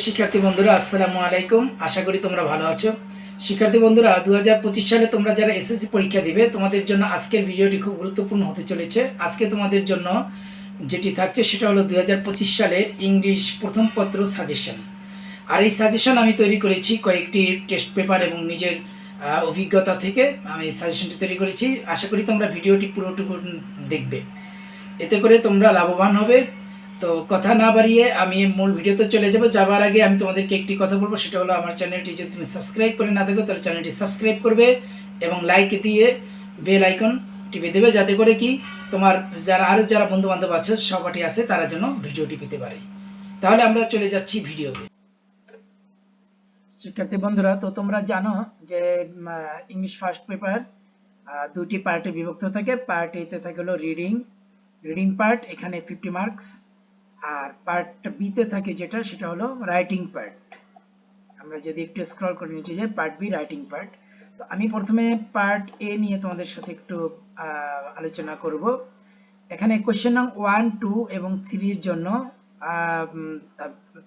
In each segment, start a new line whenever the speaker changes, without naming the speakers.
শিক্ষার্থী বন্ধুরা, আসসালামু আলাইকুম। আশা করি তোমরা ভালো আছো। শিক্ষার্থী বন্ধুরা দু হাজার পঁচিশ সালে তোমরা যারা এসএসসি পরীক্ষা দিবে, তোমাদের জন্য আজকের ভিডিওটি খুব গুরুত্বপূর্ণ হতে চলেছে। আজকে তোমাদের জন্য যেটি থাকছে, সেটা হলো দু সালের ইংলিশ প্রথম পত্র সাজেশন। আর এই সাজেশন আমি তৈরি করেছি কয়েকটি টেস্ট পেপার এবং নিজের অভিজ্ঞতা থেকে আমি এই সাজেশনটি তৈরি করেছি। আশা করি তোমরা ভিডিওটি পুরোটুকু দেখবে। এতে করে তোমরা লাভবান হবে। তো কথা না বাড়িয়ে আমি মূল ভিডিওতে চলে যাব। যাবার আগে আমি তোমাদেরকে একটি কথা বলব, সেটা হলো আমার চ্যানেলটি যদি তুমি সাবস্ক্রাইব করে না থাকো, তাহলে চ্যানেলটি সাবস্ক্রাইব করবে এবং লাইক দিয়ে বেল আইকন টিপে দেবে, যাতে করে কি তোমার যারা আরও যারা বন্ধু বান্ধব আছে সবাটি আছে, তারা যেন ভিডিওটি পেতে পারে। তাহলে আমরা চলে যাচ্ছি ভিডিওতে। শিক্ষার্থী বন্ধুরা, তো তোমরা জানো যে ইংলিশ ফার্স্ট পেপার দুটি পার্টে বিভক্ত থাকে। পার্ট এতে থাকে হলো রিডিং রিডিং পার্ট এখানে ফিফটি মার্কস আর পার্ট বিতে থাকে যেটা, সেটা হলো রাইটিং পার্ট আমরা যদি একটু স্ক্রল করে নিচে যাই পার্ট বি রাইটিং পার্ট তো আমি প্রথমে পার্ট এ নিয়ে তোমাদের সাথে একটু আলোচনা করব। এখানে কোয়েশ্চেন নং ওয়ান টু এবং থ্রির জন্য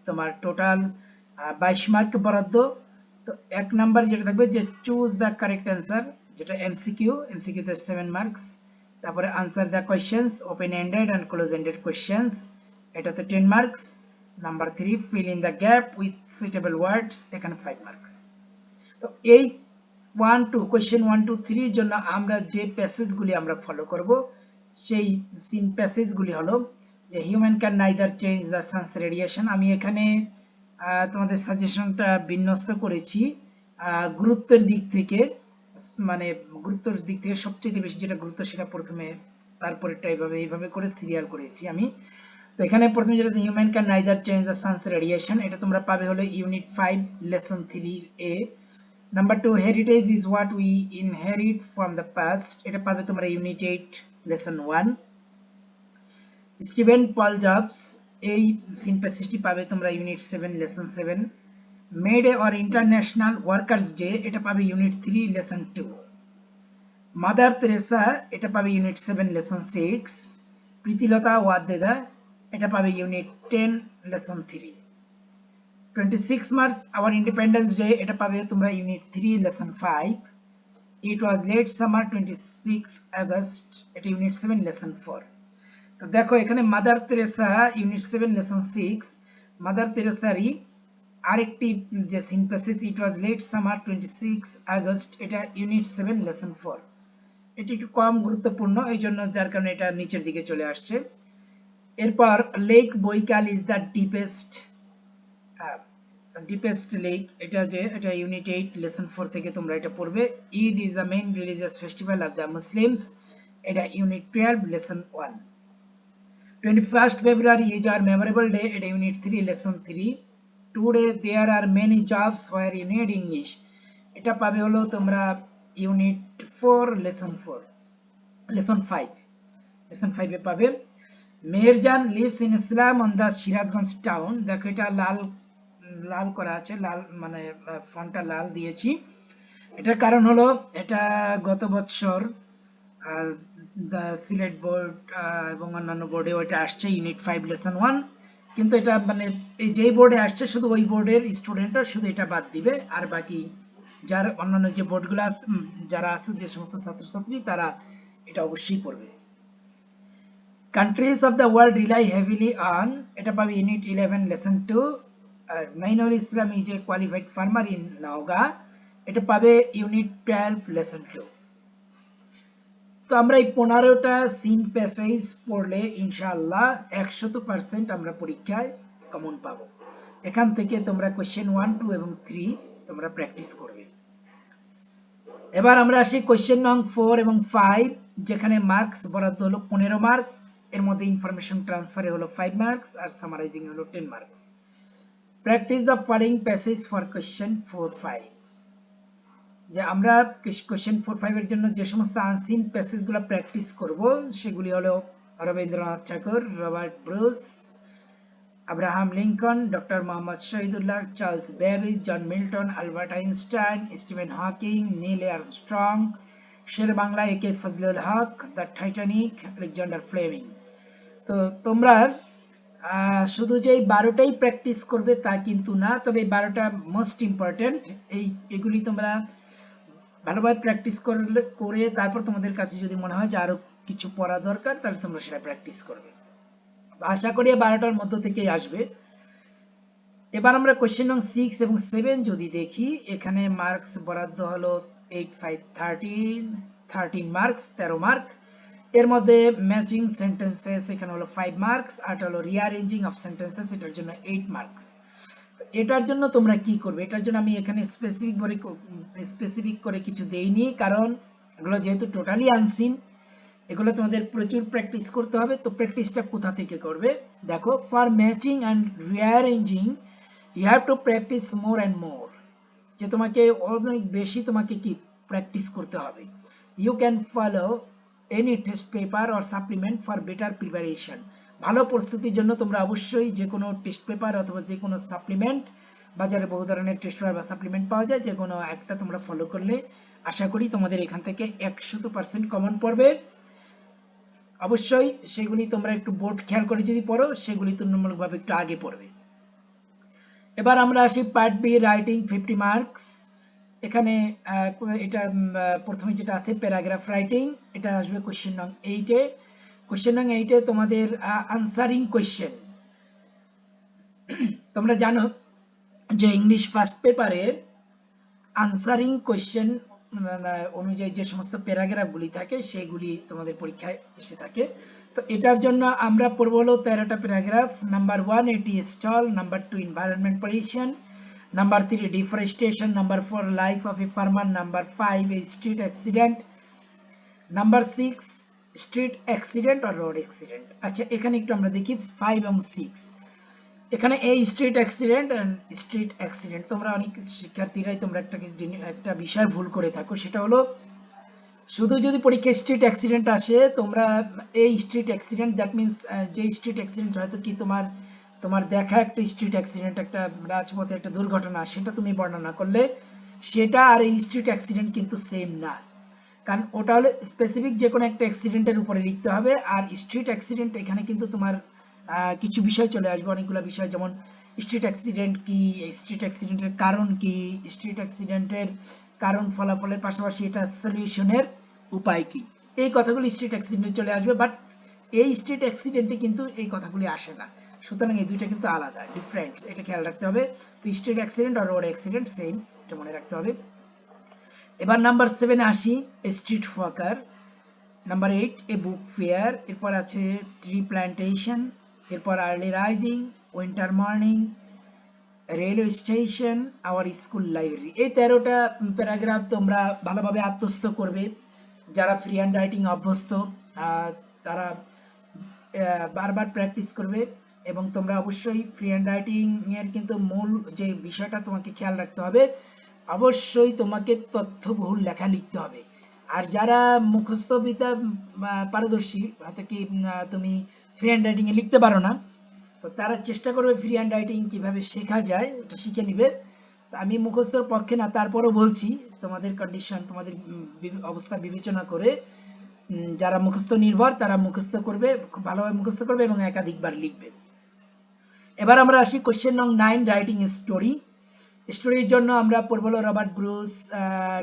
তোমার টোটাল বাইশ মার্ক বরাদ্দ। তো এক নাম্বার যেটা থাকবে যে চুজ দ্য কারেক্ট অ্যান্সার যেটা এমসিকিউ এমসিকিউতে সেভেন মার্কস তারপরে answer the questions open ended and close ended questions এটাতে ten marks number three fill in the gap with suitable words এখানে ফাইভ মার্কস তো এই one two question one two থ্রির জন্য আমরা যে প্যাসেজগুলি আমরা ফলো করব, সেই সিন প্যাসেজগুলি হলো যে human can neither change the sun's radiation আমি এখানে তোমাদের সাজেশনটা বিন্যস্ত করেছি। গুরুত্বের দিক থেকে মানে গুরুত্বের দিক থেকে সবচেয়ে বেশি যেটা গুরুত্ব সেটা প্রথমে, তারপরেরটা এইভাবে এইভাবে করে সিরিয়াল করেছি আমি। তো এখানে প্রথমে যেটা human can neither change the sun's radiation এটা তোমরা পাবে হলো unit five lesson three a number two heritage is what we inherit from the past এটা পাবে তোমরা unit eight lesson one Steven Paul Jobs এই সিনপ্যাসেজটি পাবে তোমরা unit seven lesson seven May Day or international workers day এটা পাবে unit three lesson two mother Teresa এটা পাবে unit seven lesson six Pritilata Waddedar এটা পাবে unit ten lesson three twenty six March our independence day এটা পাবে তোমরা unit three lesson five it was late summer twenty six August এটা unit seven lesson four তো দেখো, এখানে mother Teresa unit seven lesson six mother তেরেসারই আরেকটি যে synopsis it was late summer twenty six August এটা ইউনিট সেভেন লেসন ফোর এটি একটু কম গুরুত্বপূর্ণ এই জন্য যার কারণে এটা নিচের দিকে চলে আসছে। এরপর lake Baikal is the deepest deepest lake এটা যে, এটা ইউনিট এইট লেসন ফোর থেকে তোমরা এটা পড়বে। Eid is the main religious festival of the Muslims এটা unit twelve lesson one twenty first February is a memorable day এটা unit three lesson three today there are many jobs where you need English এটা পাবে হলো তোমরা unit four lesson four lesson five lesson ফাইভে পাবে। Meherjan lives in Islam on the Sirajganj town. দেখো এটা লাল লাল করা আছে, লাল মানে ফন্টটা লাল দিয়েছি। এটার কারণ হলো এটা গত বছর সিলেট বোর্ড এবং অন্যান্য বোর্ডে ওইটা আসছে, ইউনিট ফাইভ লেসন ওয়ান। কিন্তু এটা মানে এই যেই বোর্ডে আসছে, শুধু ওই বোর্ডের স্টুডেন্টরা শুধু এটা বাদ দিবে। আর বাকি যার অন্যান্য যে বোর্ডগুলো যারা আছে, যে সমস্ত ছাত্রছাত্রী, তারা এটা অবশ্যই পড়বে। Countries of the world rely heavily on এটা পাবে unit eleven lesson two R Mainul Islam is a qualified farmer in Naogaon এটা পাবে ইউনিট টুয়েলভ লেসন টু তো আমরা এই পনেরোটা সিন প্যাসেজ পড়লে ইনশাআল্লাহ একশত পার্সেন্ট আমরা পরীক্ষায় কমন পাবো। এখান থেকে তোমরা কোয়েশ্চেন ওয়ান টু এবং থ্রি তোমরা প্র্যাকটিস করবে। এবার আমরা আসি কোয়েশ্চেন নং ফোর এবং ফাইভ যেখানে মার্কস বরাদ্দ হলো পনেরো মার্কস এর মধ্যে ইনফরমেশন ট্রান্সফারে হলো ফাইভ মার্কস আর সামারাইজিং হলো ten marks practise the following passage for question four five যে আমরা কোয়েশ্চেন ফোর ফাইভ এর জন্য যে সমস্ত আনসিন প্যাসেজগুলো প্র্যাকটিস করব, সেগুলি হলো Rabindranath Tagore, Robert Bruce, Abraham Lincoln, doctor Mohammad Shahidullah, Charles Babbage John Milton, Albert Einstein Steven Hawking, Neil Armstrong Sher Bangla A K Fazlul Huq, the Titanic, Alexander Fleming. তো তোমরা শুধু যে এই বারোটাই practice করবে তা কিন্তু না, তবে এই বারোটা মোস্ট ইম্পর্টেন্ট এই, এগুলি তোমরা ভালোভাবে প্র্যাকটিস করলে, করে তারপর তোমাদের কাছে যদি মনে হয় যে আরও কিছু পড়া দরকার, তাহলে তোমরা সেটা প্র্যাকটিস করবে। আশা করি বারোটার মধ্য থেকেই আসবে। এবার আমরা কোশ্চেন নং সিক্স এবং সেভেন যদি দেখি, এখানে মার্কস বরাদ্দ হলো eight five thirteen thirteen marks তেরো মার্ক এর মধ্যে ম্যাচিং সেন্টেন্সেস এখানে হলো মার্কস আর হলো অফ সেন্টেন্সেস এটার জন্য মার্কস এটার জন্য তোমরা কি করবে? এটার জন্য আমি এখানে স্পেসিফিক করে স্পেসিফিক করে কিছু দেইনি, কারণ এগুলো যেহেতু টোটালি আনসিন এগুলো তোমাদের প্রচুর প্র্যাকটিস করতে হবে। তো প্র্যাকটিসটা কোথা থেকে করবে? দেখো for matching and rearranging you have to practise more and more যে তোমাকে অনেক বেশি তোমাকে কি প্র্যাকটিস করতে হবে। You can follow any test paper or supplement for better preparation ভালো প্রস্তুতির জন্য তোমরা অবশ্যই যে কোনো টেস্ট পেপার অথবা যে কোনো সাপ্লিমেন্ট বাজারে বহু ধরনের টেস্ট পেপার বা সাপ্লিমেন্ট পাওয়া যায়, যে কোনো একটা তোমরা ফলো করলে আশা করি তোমাদের এখান থেকে একশত পার্সেন্ট কমন পড়বে। অবশ্যই সেগুলি তোমরা একটু বোর্ড খেয়াল করে যদি পড়ো, সেগুলি তুলনামূলকভাবে একটু আগে পড়বে। এবার আমরা আসি part B, writing fifty marks. এখানে এটা প্রথমে যেটা আছে, প্যারাগ্রাফ রাইটিং, এটা আসবে কোশ্চেন নং এইটে কোশ্চেন নং এইটে তোমাদের আনসারিং কোশ্চেন তোমরা জানো যে ইংলিশ ফার্স্ট পেপারে আনসারিং কোশ্চেন অনুযায়ী যে সমস্ত প্যারাগ্রাফ গুলি থাকে, সেগুলি তোমাদের পরীক্ষায় এসে থাকে। তো এটার জন্য আমরা পড়ব হলো তেরোটা paragraph number one a tea stall number two environment pollution number three deforestation number four life of a farmer number five street accident number six street accident R road accident আচ্ছা এখানে একটু আমরা দেখি ফাইভ এবং six এখানে এই street accident street accident তোমরা অনেক শিক্ষার্থীরাই তোমরা একটা একটা বিষয় ভুল করে থাকো, সেটা হলো শুধু যদি পরীক্ষায় স্ট্রিট অ্যাক্সিডেন্ট আসে, তোমরা এই স্ট্রিট অ্যাক্সিডেন্ট দ্যাট মিন্স যে স্ট্রিট অ্যাক্সিডেন্ট হয়তো কি তোমার তোমার দেখা একটা স্ট্রিট অ্যাক্সিডেন্ট একটা রাজপথে একটা দুর্ঘটনা, সেটা তুমি বর্ণনা করলে, সেটা আর এই স্ট্রিট অ্যাক্সিডেন্ট কিন্তু সেম না। কারণ ওটা হলো স্পেসিফিক যে কোনো একটা অ্যাক্সিডেন্টের উপরে লিখতে হবে, আর স্ট্রিট অ্যাক্সিডেন্ট এখানে কিন্তু তোমার কিছু বিষয় চলে আসবে, অনেকগুলো বিষয়, যেমন স্ট্রিট অ্যাক্সিডেন্ট কি স্ট্রিট অ্যাক্সিডেন্টের কারণ কি স্ট্রিট অ্যাক্সিডেন্টের কারণ ফলাফলের পাশাপাশি এটা সলিউশনের উপায় কি? এই কথাগুলি স্ট্রিট অ্যাক্সিডেন্টে চলে আসবে বাট এই স্ট্রিট অ্যাক্সিডেন্টে কিন্তু এই কথাগুলি আসে না। সুতরাং এই দুইটা কিন্তু আলাদা ডিফারেন্ট এটা খেয়াল রাখতে হবে। তো স্ট্রিট অ্যাক্সিডেন্ট আর রোড অ্যাক্সিডেন্ট সেম এটা মনে রাখতে হবে। এবার নাম্বার সেভেনে আসি street walker number eight a book fair এরপর আছে ট্রি প্ল্যান্টেশন এরপর early rising winter morning railway station, our school library, এই তেরোটা প্যারাগ্রাফ তোমরা ভালোভাবে আত্মস্থ করবে। যারা ফ্রি হ্যান্ড রাইটিং অভ্যস্ত তারা বারবার প্র্যাকটিস করবে এবং তোমরা অবশ্যই ফ্রি হ্যান্ড রাইটিং এর কিন্তু মূল যে বিষয়টা তোমাকে খেয়াল রাখতে হবে, অবশ্যই তোমাকে তথ্যবহুল লেখা লিখতে হবে। আর যারা মুখস্থ বিদ্যা পারদর্শী, হয়তো কি তুমি ফ্রি হ্যান্ড রাইটিং এ লিখতে পারো না তো তারা চেষ্টা করবে ফ্রি হ্যান্ড রাইটিং কীভাবে শেখা যায়, ওটা শিখে নিবে। আমি মুখস্থর পক্ষে না, তারপরও বলছি, তোমাদের কন্ডিশন তোমাদের অবস্থা বিবেচনা করে যারা মুখস্থ নির্ভর, তারা মুখস্থ করবে, খুব ভালোভাবে মুখস্থ করবে এবং একাধিকবার লিখবে। এবার আমরা আসি কোশ্চেন নং নাইন রাইটিং স্টোরি স্টোরির জন্য আমরা পড়ব Robert Bruce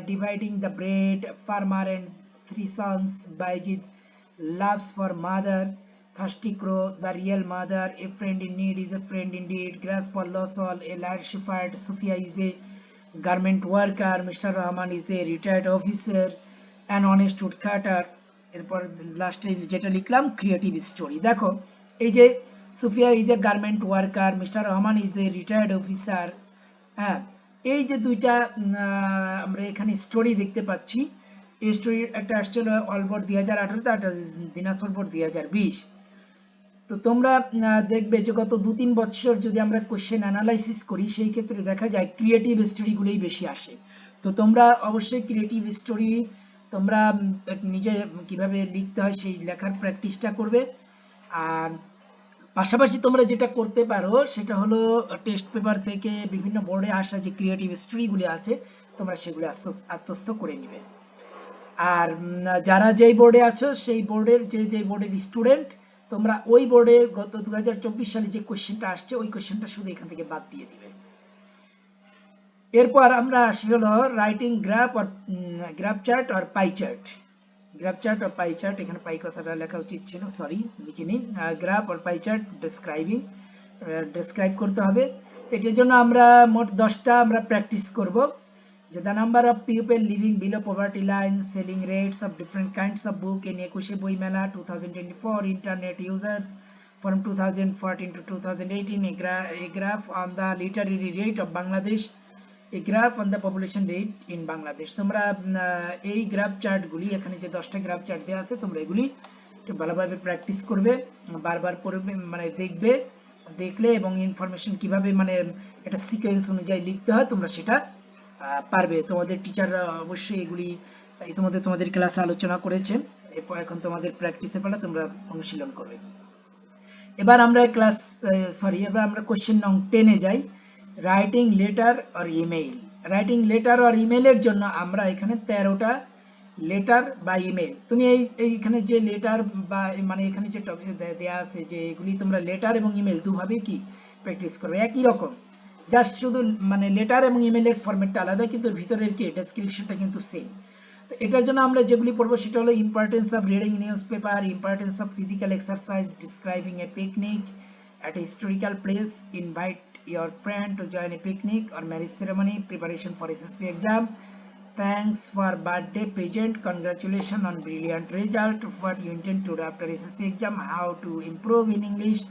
dividing the bread farmer and three sons Bayezid loves for mother real mother a friend in need is a friend indeed grass for loss all a light shepherd Sufia is a garment worker mister Rahman is a retired officer an honest woodcutter এরপর লাস্টে যেটা লিখলাম creative story দেখো, এই যে Sufia is a garment worker mister Rahman is a retired officer হ্যাঁ এই যে দুইটা আমরা এখানে স্টোরি দেখতে পাচ্ছি। এই স্টোরি একটা আসছিল অলবোর্ড দুই হাজার আঠারোতে একটা দিনাজপুর দুই হাজার বিশ। তো তোমরা দেখবে যে গত দু তিন বছর যদি আমরা কোশ্চেন অ্যানালাইসিস করি, সেই ক্ষেত্রে দেখা যায় ক্রিয়েটিভ স্টোরিগুলোই বেশি আসে। তো তোমরা অবশ্যই ক্রিয়েটিভ স্টোরি তোমরা নিজে কীভাবে লিখতে হয় সেই লেখার প্র্যাকটিসটা করবে। আর পাশাপাশি তোমরা যেটা করতে পারো, সেটা হলো টেস্ট পেপার থেকে বিভিন্ন বোর্ডে আসা যে ক্রিয়েটিভ স্টোরিগুলি আছে, তোমরা সেগুলি আত্মস্থ করে নিবে। আর যারা যেই বোর্ডে আছো, সেই বোর্ডের যে যে বোর্ডের স্টুডেন্ট তোমরা ওই বোর্ডে গত দু সালে যে কোশ্চেনটা আসছে, ওই কোশ্চেনটা শুধু এখান থেকে বাদ দিয়ে দিবে। এরপর আমরা আসি হলো রাইটিং গ্রাফ আর গ্রাফ চার্ট আর পাই চার্ট গ্রাফ চার্ট আর পাই চার্ট এখানে পাই কথাটা লেখা উচিত ছিল সরি লিখিনি গ্রাফ আর পাই চার্ট ডেসক্রাইবিং ডেসক্রাইব করতে হবে। এটার জন্য আমরা মোট দশটা আমরা প্র্যাকটিস করব। যে the number of people living below poverty line selling rates of different kinds of book in একুশে বই মেলা two thousand twenty four internet users from 2014 to 2018 a, gra a graph on the literary rate of Bangladesh a graph on the population rate in Bangladesh. তোমরা আহ, এই graph চার্টগুলি এখানে যে দশটা graph chart দেওয়া আছে তোমরা এগুলি একটু ভালোভাবে প্র্যাকটিস করবে বারবার পড়বে মানে দেখবে দেখলে এবং ইনফরমেশন কীভাবে মানে এটা সিকোয়েন্স অনুযায়ী লিখতে হয় তোমরা সেটা পারবে। তোমাদের টিচাররা অবশ্যই এগুলি, ইতিমধ্যে তোমাদের ক্লাসে আলোচনা করেছেন এরপর এখন তোমাদের প্র্যাকটিসের পালা তোমরা অনুশীলন করবে। এবার আমরা ক্লাস সরি এবার আমরা কোশ্চেন নং টেনে যাই। রাইটিং লেটার আর ইমেইল রাইটিং লেটার আর ইমেইলের জন্য আমরা এখানে তেরোটা লেটার বা ইমেইল তুমি এই, এইখানে যে লেটার বা মানে এখানে যে টপিক দেয়া আছে যে এগুলি তোমরা লেটার এবং ইমেইল দুভাবে কি প্র্যাকটিস করবে? একই রকম। জাস্ট শুধু মানে লেটার এবং ইমেইলের ফরম্যাটটা আলাদা কিন্তু ভিতরের কি ডেসক্রিপশনটা কিন্তু সেম তো এটার জন্য আমরা যেগুলি পড়ব সেটা হলো importance of reading newspaper importance of physical exercise describing a at a historical place invite your friend to join a picnic or marriage ceremony preparation for ssc exam thanks for birthday present congratulations on brilliant result what you intend to do after ssc exam how to improve in english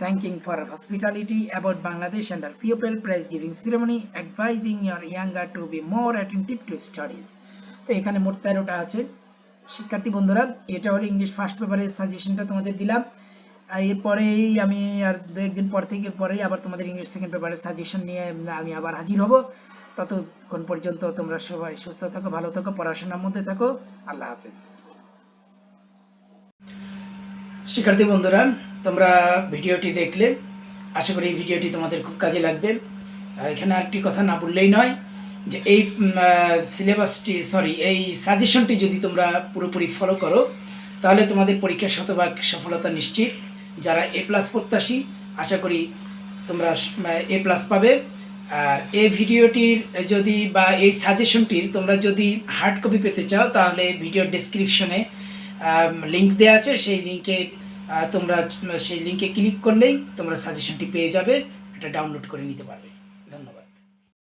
thanking for hospitality about bangladesh and our pupil prize giving ceremony, advising your younger to be more attentive to studies. তো এখানে মোট তেরোটা আছে। শিক্ষার্থী বন্ধুরা, এটা হলো English first পেপারের সাজেশনটা তোমাদের দিলাম। এরপরেই আমি আর দু একদিন পর থেকে পরেই আবার তোমাদের ইংলিশ সেকেন্ড পেপারের সাজেশন নিয়ে আমি আবার হাজির হব। ততক্ষণ পর্যন্ত তোমরা সবাই সুস্থ থাকো, ভালো থাকো, পড়াশোনার মধ্যে থাকো। আল্লাহ হাফেজ। শিক্ষার্থী বন্ধুরা, তোমরা ভিডিওটি দেখলে, আশা করি এই ভিডিওটি তোমাদের খুব কাজে লাগবে। এখানে আরেকটি কথা না বললেই নয়, যে এই সিলেবাসটি সরি এই সাজেশনটি যদি তোমরা পুরোপুরি ফলো করো, তাহলে তোমাদের পরীক্ষার শতভাগ সফলতা নিশ্চিত। যারা এ প্লাস প্রত্যাশী, আশা করি তোমরা এ প্লাস পাবে। আর এই ভিডিওটির যদি বা এই সাজেশনটির তোমরা যদি হার্ড কপি পেতে চাও, তাহলে ভিডিও ডেসক্রিপশনে লিংক দেওয়া আছে, সেই লিঙ্কে তোমরা, সেই লিঙ্কে ক্লিক করলেই তোমরা সাজেশনটি পেয়ে যাবে, এটা ডাউনলোড করে নিতে পারবে।